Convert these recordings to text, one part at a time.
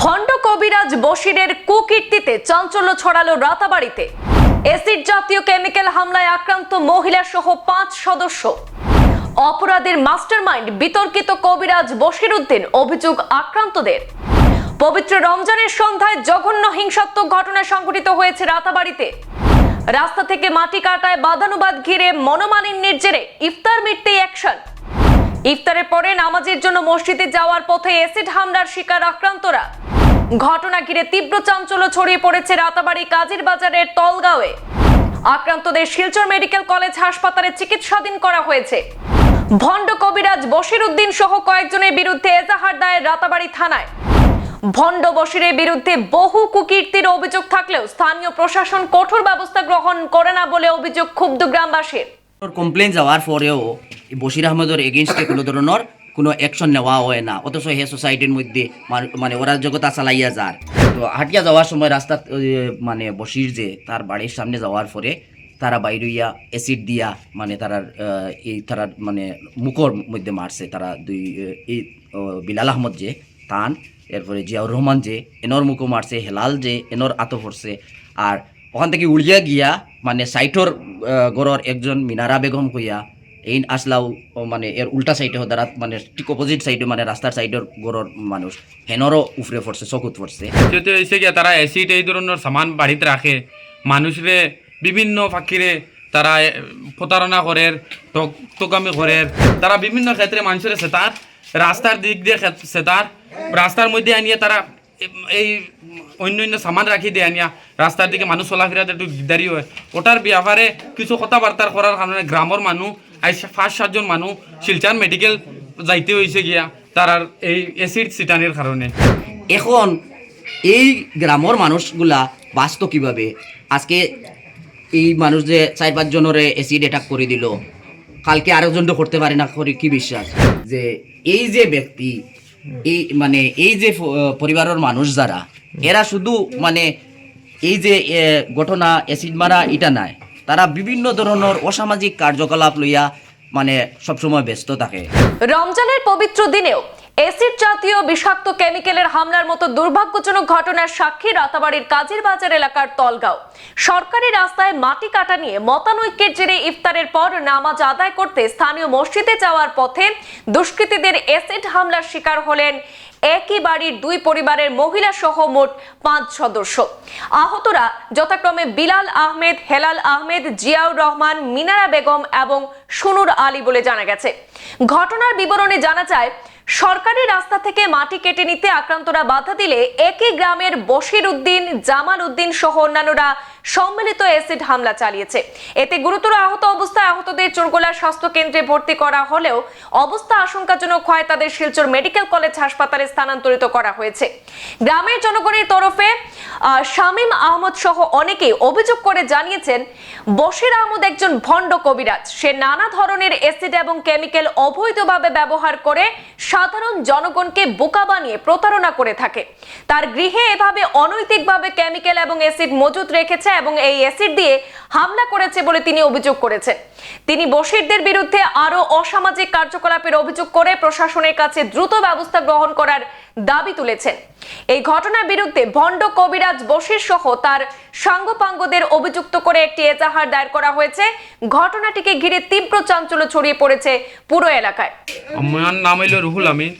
ভণ্ড কবিরাজ বশিরের কুকীর্তিতে চাঞ্চল্য ছড়ালো রাতাবাড়িতে। এসিড জাতীয় কেমিক্যাল হামলায় আক্রান্ত মহিলা সহ পাঁচ সদস্য। অপরাধের মাস্টারমাইন্ড বিতর্কিত কবিরাজ বশির উদ্দিন অভিযোগ আক্রান্তদের। পবিত্র রমজানের সন্ধ্যায় জঘন্য হিংসাত্মক ঘটনা সংঘটিত হয়েছে রাতাবাড়িতে। রাস্তা থেকে মাটি কাটায় বাদানুবাদ ঘিরে মনোমালিন্যের জেরে ইফতার মিটতেই অ্যাকশন। ইফতারের পরে নামাজের জন্য মসজিদে যাওয়ার পথে এসিড হামলার শিকার আক্রান্তরা। ঘটনা ঘিরে তীব্র চাঞ্চল্য ছড়িয়ে পড়েছে রাতাবাড়ি কাজীর বাজারের তলগাঁওয়ে। আক্রান্তদের শিলচর মেডিকেল কলেজ হাসপাতালে চিকিৎসাধীন করা হয়েছে। ভণ্ড কবিরাজ বশির উদ্দিন সহ কয়েকজনের বিরুদ্ধে এজাহার দায়ের রাতাবাড়ি থানায়। ভণ্ড বশিরের বিরুদ্ধে বহু কুকীর্তির অভিযোগ থাকলেও স্থানীয় প্রশাসন কঠোর ব্যবস্থা গ্রহণ করে না বলে অভিযোগ ক্ষুব্ধ গ্রামবাসীর। কমপ্লেন যাওয়ার পরেও বশির আহমেদের এগেনস্টে কোনো ধরনের কোনো অ্যাকশন নেওয়া হয় না। অথচ হে সোসাইটির মধ্যে মান- ওরা চালাইয়া যার। তো হাটিয়া যাওয়ার সময় রাস্তা মানে বশির যে, তার বাড়ির সামনে যাওয়ার পরে তারা বাইরইয়া অ্যাসিড দিয়া মানে তারার এই তারার মানে মুখর মধ্যে মারছে। তারা দুই এই বিলাল আহমদ যে, তান, এরপরে জিয়াউর রহমান যে, এনর মুখো মারছে, হেলাল যে, এনর আতো পড়ছে আর ওখান থেকে উড়িয়া গিয়া মানে সাইটর গড়র একজন মিনারা বেগম কইয়া এই আসলাও মানে এর উল্টা সাইডে হদারাত মানে ঠিক অপোজিট সাইডে মানে রাস্তার সাইডের গড়র মানুষ। হেনরও উফরে পড়ছে, চকুত পড়ছে। যেহেতু হয়েছে গিয়া, তারা অ্যাসিড এই ধরনের সামান বাড়িতে রাখে। মানুষরে বিভিন্ন ফাঁকিরে তারা প্রতারণা করে ঠকামি করে তারা বিভিন্ন ক্ষেত্রে মানুষের সেতার, রাস্তার দিক দিয়ে সেতার। রাস্তার মধ্যে আনিয়ে তারা এই অন্য অন্য সামান রাখি দিয়ে আনিয়া রাস্তার দিকে মানুষ চলাফেরাতে একটু দিগদারি হয়। ওটার ব্যাপারে কিছু কথাবার্তা করার কারণে গ্রামের মানুষ আজ পাঁচ সাতজন মানুষ শিলচার মেডিকেল যাইতে হয়েছে গিয়া তারার এই অ্যাসিড সিটানির কারণে এখন এই গ্রামের মানুষগুলা বাঁচত কীভাবে? আজকে এই মানুষ যে চার পাঁচজনের অ্যাসিড অ্যাটাক করে দিল, কালকে আরেকজন তো করতে পারে না করে কি বিশ্বাস? যে এই যে ব্যক্তি, এই মানে এই যে পরিবারের মানুষ যারা, এরা শুধু মানে এই যে ঘটনা অ্যাসিড মারা এটা নাই, তারা বিভিন্ন ধরনের অসামাজিক কার্যকলাপ লইয়া মানে সবসময় ব্যস্ত থাকে। রমজানের পবিত্র দিনেও এসিড জাতীয় বিষাক্ত কেমিক্যালের হামলার মতো দুর্ভাগ্যজনক ঘটনার সাক্ষী রাতাবাড়ির কাজীর বাজার এলাকার তলগাঁও। সরকারি রাস্তায় মাটি কাটা নিয়ে মতানৈক্যের জেরে ইফতারের পর নামাজ আদায় করতে স্থানীয় মসজিদে যাওয়ার পথে দুষ্কৃতীদের এসিড হামলার শিকার হলেন একই বাড়ির দুই পরিবারের মহিলা সহ মোট পাঁচ সদস্য। আহতরা যথাক্রমে বিলাল আহমেদ, হেলাল আহমেদ, জিয়াউর রহমান, মিনারা বেগম এবং সুনুর আলী বলে জানা গেছে। ঘটনার বিবরণে জানা যায় সরকারি রাস্তা থেকে মাটি কেটে নিতে আক্রান্তরা বাধা দিলে একই গ্রামের বশির উদ্দিন, জামাল উদ্দিন সহ অন্যান্যরা সম্মিলিত অ্যাসিড হামলা চালিয়েছে। এতে গুরুতর আহত অবস্থায় আহতদের চোরগোলা স্বাস্থ্য কেন্দ্রে ভর্তি করা হলেও অবস্থা আশঙ্কাজনক হয় তাদের শিলচর মেডিকেল কলেজ হাসপাতালে স্থানান্তরিত করা হয়েছে। গ্রামের জনগণের তরফে শামীম আহমদ সহ অনেকেই অভিযোগ করে জানিয়েছেন, বশির আহমদ একজন ভণ্ড কবিরাজ। সে নানা ধরনের অ্যাসিড এবং কেমিক্যাল অবৈধভাবে ব্যবহার করে সাধারণ জনগণকে বোকা বানিয়ে প্রতারণা করে থাকে। তার গৃহে এভাবে অনৈতিকভাবে কেমিক্যাল এবং অ্যাসিড মজুত রেখেছে এবং এই অ্যাসিড দিয়ে হামলা করেছে বলে তিনি অভিযোগ করেছেন। তিনি বশিরদের বিরুদ্ধে আরও অসামাজিক কার্যকলাপের অভিযোগ করে প্রশাসনের কাছে দ্রুত ব্যবস্থা গ্রহণ করার দাবি তুলেছেন। এই ঘটনার বিরুদ্ধে ভণ্ড কবিরাজ বশির সহ তার সাঙ্গপাঙ্গদের অভিযুক্ত করে একটি এজাহার দায়ের করা হয়েছে। ঘটনাটিকে ঘিরে তীব্র চাঞ্চল্য ছড়িয়ে পড়েছে পুরো এলাকায়। আমার নাম হইল রুহুল আমিন।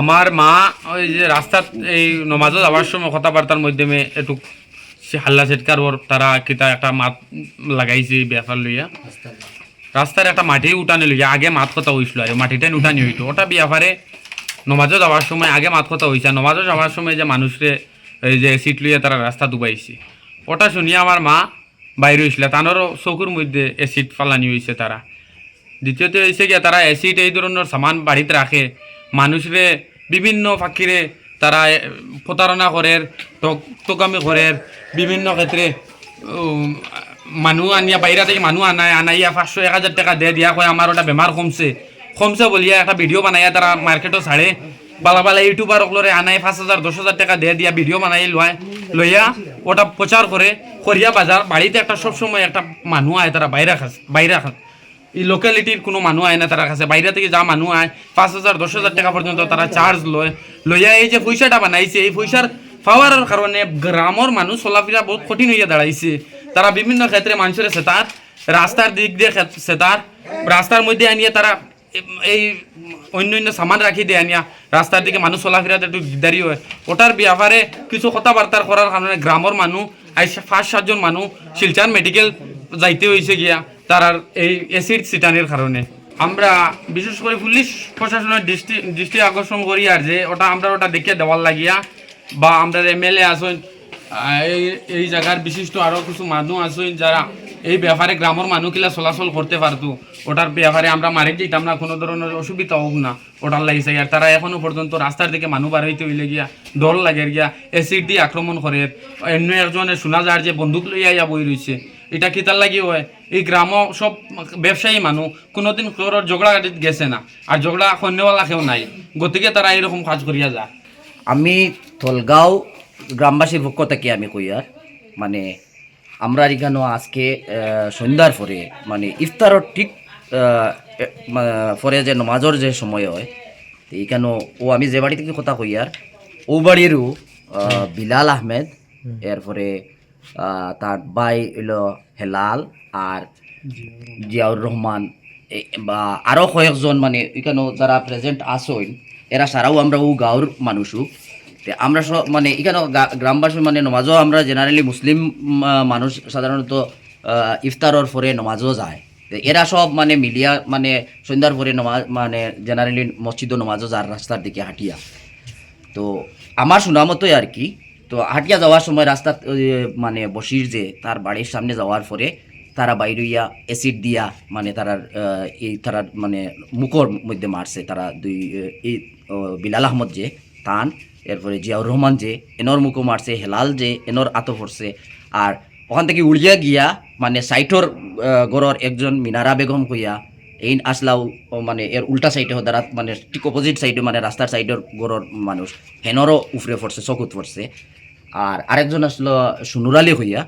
আমার মা ওই যে রাস্তার এই নমাজও যাওয়ার সময় কথাবার্তার মাধ্যমে একটু সে হাল্লা চেটকার ওর তারা কিতা একটা মাত লাগাইছে ব্যাপার লইয়া। রাস্তার একটা মাটি উঠানি লইয়া আগে মাত কথা হয়েছিল আর মাটিটা উঠানি হইতো। ওটা ব্যাপারে নমাজও যাওয়ার সময় আগে মাত কথা হয়েছে নমাজও যাওয়ার সময় যে মানুষরে, এই যে সিট লইয়া তারা রাস্তা ডুবাইছে। ওটা শুনিয়ে আমার মা বাইরে হয়েছিল তানোরও চকুর মধ্যে এসিড ফালানি হয়েছে তারা। দ্বিতীয়ত হয়েছে গিয়া তারা অ্যাসিড এই ধরনের সামান বাড়িতে রাখে। মানুষরে বিভিন্ন ফাঁকিরে তারা প্রতারণা করে ঠক- ঠকামি করে, বিভিন্ন ক্ষেত্রে মানুহ আনিয়া বাইরা থেকে মানুহ আনায় আনাইয়া পাঁচশো, এক হাজার টাকা দিয়ে, দিয়া কয় আমার ওটা বেমার কমছে। কমছে বলিয়া একটা ভিডিও বানাইয়া তারা মার্কেটও ছাড়ে। বালা বালা ইউটিউবার ওগুলোরে আনাই, পাঁচ হাজার দশ হাজার টাকা দিয়ে, দিয়া ভিডিও বানাই, লয় লইয়া ওটা প্রচার করে করিয়া বাজার বাড়িতে একটা সবসময় একটা মানুষ আয় তারা বাইরে খাস বাইরে খাস এই লোকালিটির কোনো মানুষ আয় না তার কাছে। বাইরে থেকে যা মানুষ আয়, পাঁচ হাজার, দশ হাজার টাকা পর্যন্ত তারা চার্জ লয়। লইয়া এই যে পয়সাটা বানাইছে, এই পয়সার পাওয়ার কারণে গ্রামের মানুষ চলাফেরা বহুত কঠিন হইয়া দাঁড়াইছে। তারা বিভিন্ন ক্ষেত্রে মানুষের সেতার, রাস্তার দিক দিয়ে সেতার, রাস্তার মধ্যে আনিয়ে তারা এই অন্য অন্য সামান রাখি দিয়ে আনিয়া রাস্তার দিকে মানুষ চলাফেরাতে একটু দেরি হয়। ওটার ব্যাপারে কিছু কথাবার্তা করার কারণে গ্রামের মানুষ আই পাঁচ, সাতজন মানুষ শিলচার মেডিকেল যাইতে হয়েছে গিয়া। তারার এই অ্যাসিড সিটানের কারণে। আমরা বিশেষ করে পুলিশ প্রশাসনের দৃষ্টি দৃষ্টি আকর্ষণ করি আর যে ওটা আমরা ওটা দেখে দেওয়ার লাগিয়া বা আমরা এমএলএ আসুন এই এই জায়গার বিশিষ্ট আরও কিছু মানুষ আসুন যারা এই ব্যাপারে গ্রামের মানুষগুলা চলাচল করতে পারতো, ওটার ব্যাপারে আমরা মারি দিতাম না, কোনো ধরনের অসুবিধা হোক না ওটার লাগিছে আর তারা এখনও পর্যন্ত রাস্তার দিকে মানুষ বার হইতে হইলে গিয়া ডর লাগে গিয়া এসিড দিয়ে আক্রমণ করে। অন্য একজনের শোনা যায় যে বন্দুক লইয়া ইয়া বই রয়েছে এটা কি তার লাগি হয়? এই গ্রাম সব ব্যবসায়ী মানুষ কোনোদিন কারোর ঝগড়াঘাটিত গেছে না আর ঝগড়া সন্ধ্যেওয়ালা কেউ নাই। গতিকে তারা এরকম কাজ করিয়া যা। আমি থলগাঁও গ্রামবাসীর পক্ষ থেকে আমি কই আর মানে আমরা এখানে আজকে সন্ধ্যার পরে মানে ইফতারর ঠিক পরে যে নমাজর যে সময় হয় তো এখানে ও আমি যে বাড়ি থেকে কথা কই আর ও বাড়িরও বিলাল আহমেদ এরপরে তার ভাই হইল হেলাল আর জিয়াউর রহমান। বা আরও কয়েকজন মানে এখানে যারা প্রেজেন্ট আসইন এরা সারাও আমরা ও গাঁওর মানুষও আমরা সব মানে এখানে গ্রামবাসী মানে নমাজও আমরা জেনারেলি মুসলিম মানুষ সাধারণত ইফতারর পরে নমাজও যায়। এরা সব মানে মিলিয়া মানে সন্ধ্যার পরে নমাজ মানে জেনারেলি মসজিদও নমাজও যার রাস্তার দিকে হাঁটিয়া। তো আমার শোনা মতোই আর কি তো হাটিয়া যাওয়ার সময় রাস্তা মানে বসির যে, তার বাড়ির সামনে যাওয়ার পরে তারা বাইরে ইয়া অ্যাসিড দিয়া মানে তারা এই, তারা মানে মুখর মধ্যে মারছে। তারা দুই এই বিলাল আহমদ যে, তান, এরপরে জিয়াউর রহমান যে, এনর মুখো মারছে, হেলাল যে, এনর আতো পড়ছে আর ওখান থেকে উড়িয়া গিয়া মানে সাইটর গড়র একজন মিনারা বেগম কইয়া এই আসলাও মানে এর উল্টা সাইডে দাঁড়া মানে ঠিক অপোজিট সাইডে মানে রাস্তার সাইডের গড়র মানুষ, হেনরও উফরে পড়ছে, চকুত পড়ছে। আর আরেকজন আসলো সুনুরালি হইয়া।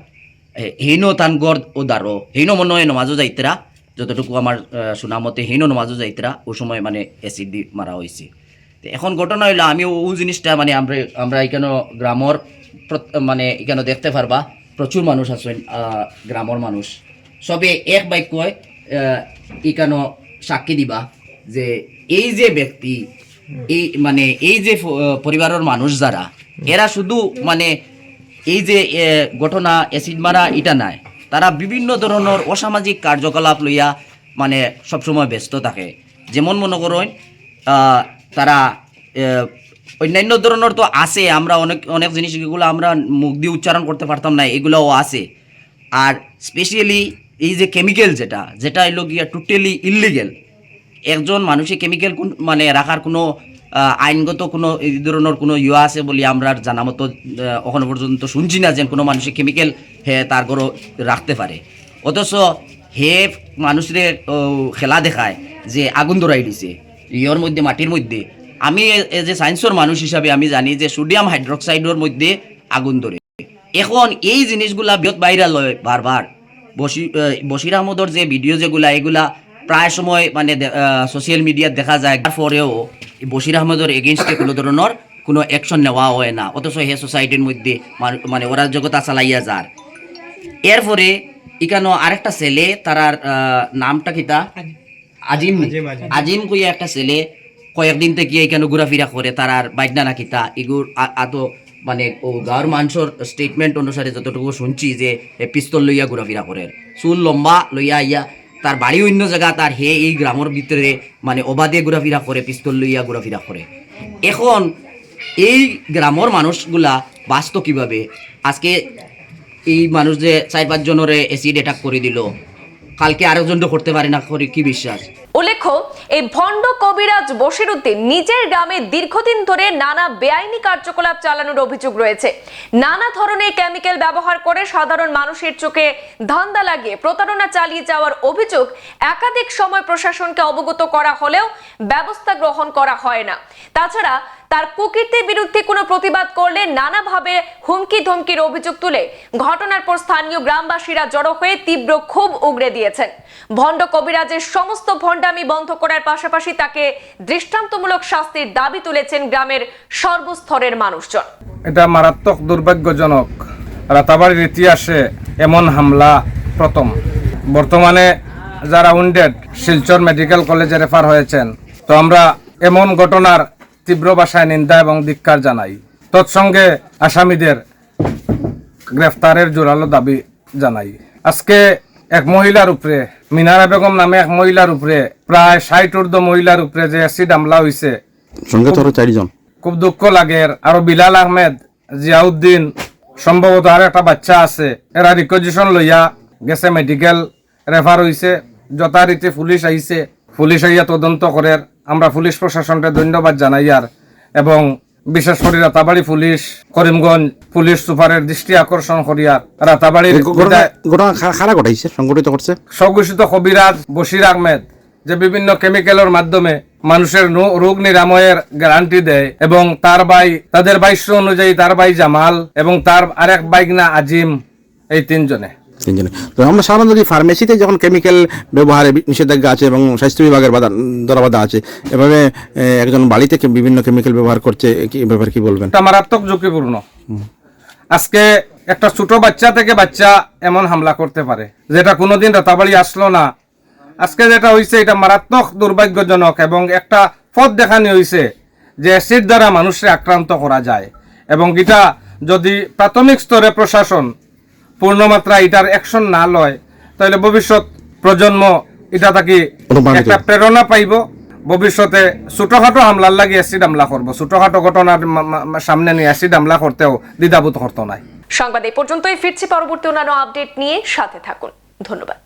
এ- হেইনো গড় ও দাঁড়ো হেইনো মনে হয় নমাজও যাইতরা। যতটুকু আমার আহ, শোনা মতে হেইনো নমাজও যাইতরা। ও সময় মানে এসিড দি মারা হয়েছে তো এখন ঘটনা হইল আমি ও জিনিসটা মানে আমরা আমরা এখানে গ্রামর মানে এখানে দেখতে পারবা। প্রচুর মানুষ আছেন গ্রামর মানুষ। সবে এক বাক্যয় এখানে সাক্ষী দিবা যে এই যে ব্যক্তি এই মানে এই যে পরিবারের মানুষ যারা, এরা শুধু মানে এই যে ঘটনা, অ্যাসিড মারা, এটা নাই। তারা বিভিন্ন ধরনের অসামাজিক কার্যকলাপ লইয়া মানে সবসময় ব্যস্ত থাকে। যেমন মনে করেন তারা অন্যান্য ধরনের তো আছে, আমরা অনেক অনেক জিনিস এগুলো আমরা মুখ দিয়ে উচ্চারণ করতে পারতাম না, এগুলোও আছে। আর স্পেশালি এই যে কেমিক্যাল যেটা যেটা এলো গিয়া টোটালি ইলিগেল একজন মানুষে কেমিক্যাল কোন মানে রাখার কোনো আইনগত কোনো এই ধরনের কোনো ইয়ে আছে বলে আমরা জানা মতো এখনও পর্যন্ত শুনছি না যে কোনো মানুষে কেমিক্যাল হে তার ঘরও রাখতে পারে। অথচ হে মানুষের খেলা দেখায় যে আগুন ধরাই দিছে ইয়র মধ্যে, মাটির মধ্যে। আমি এজ এ সায়েন্সর মানুষ হিসাবে আমি জানি যে সোডিয়াম হাইড্রোক্সাইডের মধ্যে আগুন ধরে। এখন এই জিনিসগুলা বিয়ত বাইরা লয় বারবার। বসি বশির আহমদর যে ভিডিও যেগুলা, এগুলা প্রায় সময় মানে সোশ্যাল মিডিয়াত দেখা যায় তারপরেও বশির আহমদের এগেনস্টে কোনো ধরনের কোনো অ্যাকশন নেওয়া হয় না। অথচ হে সোসাইটির মধ্যে মানে ওরা জগতা চালাইয়া যার। এরপরে এখানে আরেকটা ছেলে তারার আহ, নামটা কিতা আজিম। আজিম কইয়া একটা ছেলে কয়েকদিন থেকে এখানে ঘোরাফেরা করে তারার বাইদনা না কিতা এগুর আতো মানে ও গাঁৱৰ মানুহৰ ষ্টেটমেণ্ট অনুসারে যতটুকু শুনছি যে পিস্তল লইয়া ঘোরাফেরা করে চুল লম্বা লইয়া ইয়া তার বাড়ি অন্য জায়গা, তার হে এই গ্রামের ভিতরে মানে অবাধে ঘোরাফেরা করে, পিস্তল লইয়া ঘোরাফেরা করে। এখন এই গ্রামের মানুষগুলা বাঁচত কীভাবে? আজকে এই মানুষ যে চার পাঁচজনের অ্যাসিড অ্যাটাক করে দিল কালকে আরেকজনটা করতে পারে না, করে কি বিশ্বাস? উল্লেখ্য, এই ভণ্ড কবিরাজ বশিরুদ্দিন নিজের গ্রামে দীর্ঘদিন ধরে নানা বেআইনি কার্যকলাপ চালানোর অভিযোগ রয়েছে। নানা ধরনের কেমিক্যাল ব্যবহার করে সাধারণ মানুষের চোখে ধান্দা লাগিয়ে প্রতারণা চালিয়ে যাওয়ার অভিযোগ একাধিক সময় প্রশাসনকে অবগত করা হলেও ব্যবস্থা গ্রহণ করা হয় না। তাছাড়া তার কুকীর্তির বিরুদ্ধে কোনো প্রতিবাদ করলে নানাভাবে হুমকি ধমকির অভিযোগ তুলে ঘটনার পর স্থানীয় গ্রামবাসীরা জড়ো হয়ে তীব্র ক্ষোভ উগড়ে দিয়েছেন। ভণ্ড কবিরাজের সমস্ত ভণ্ডামি বন্ধ করার পাশাপাশি তাকে দৃষ্টান্তমূলক শাস্তির দাবি তুলেছেন গ্রামের সর্বস্তরের মানুষজন। এটা মারাত্মক দুর্ভাগ্যজনক। রাতাবাড়ির ইতিহাসে এমন হামলা প্রথম। বর্তমানে যারা উন্ডেড শিলচর মেডিকেল কলেজে রেফার হয়েছেন। তো আমরা এমন ঘটনার তীব্র ভাষায় নিন্দা এবং ধিক্কার জানাই। তৎসঙ্গে আসামিদের গ্রেফতারের জোরালো দাবি জানাই। আজকে এক মহিলার উপরে মিনারা বেগম নামে এক মহিলার উপরে প্রায় ষাট ঊর্ধ্ব মহিলার উপরে যে অ্যাসিড হামলা হয়েছে সঙ্গে তো চারিজন। খুব দুঃখ লাগে। আরও বিলাল আহমেদ জিয়াউদ্দিন সম্ভবত আর একটা বাচ্চা আছে এরা রিকজিশন লইয়া গেছে মেডিকেল রেফার হইছে। যথারীতি পুলিশ আইছে পুলিশ আইয়া তদন্ত করে আমরা পুলিশ প্রশাসনকে ধন্যবাদ জানাই আর এবং বিশেষ করে রাতাবাড়ি পুলিশ করিমগঞ্জ পুলিশ সুপারের দৃষ্টি আকর্ষণ করিয়া রাতাবাড়ির খারা ঘটাইছে সংগঠিত করছে? স্বঘোষিত কবিরাজ বশির আহমেদ যে বিভিন্ন কেমিক্যালের মাধ্যমে মানুষের রোগ নিরাময়ের গ্যারান্টি দেয় এবং তার ভাই তাদের বাইশ অনুযায়ী তার ভাই জামাল এবং তার আরেক বাইক না আজিম এই তিনজনে। তিনজনে তো আমরা সাধারণত ফার্মেসিতে যখন কেমিক্যাল ব্যবহারে নিষেধাজ্ঞা আছে এবং স্বাস্থ্য বিভাগের বাধা ধরাবাধা আছে, এভাবে একজন বাড়িতে বিভিন্ন কেমিক্যাল ব্যবহার করছে কি এ ব্যাপারে কি বলবেন? এটা মারাত্মক ঝুঁকিপূর্ণ। আজকে একটা ছোট বাচ্চা থেকে বাচ্চা এমন হামলা করতে পারে, যেটা কোনোদিন রাতাবাড়ি আসলো না। আজকে যেটা হয়েছে এটা মারাত্মক দুর্ভাগ্যজনক এবং একটা পথ দেখানি হয়েছে যে অ্যাসিড দ্বারা মানুষকে আক্রান্ত করা যায়। এবং এটা যদি প্রাথমিক স্তরে প্রশাসন পূর্ণমাত্রা এটার অ্যাকশন না লয় তাহলে ভবিষ্যৎ প্রজন্ম এটা তাকে একটা প্রেরণা পাইব। ভবিষ্যতে ছোটখাটো হামলার লাগে অ্যাসিড হামলা করব। ছোটখাটো ঘটনার সামনে নিয়ে অ্যাসিড হামলা করতেও দ্বিধাবোধ করতো নাই সংবাদ এই পর্যন্তই ফিরছি পরবর্তী অন্যান্য আপডেট নিয়ে। সাথে থাকুন। ধন্যবাদ।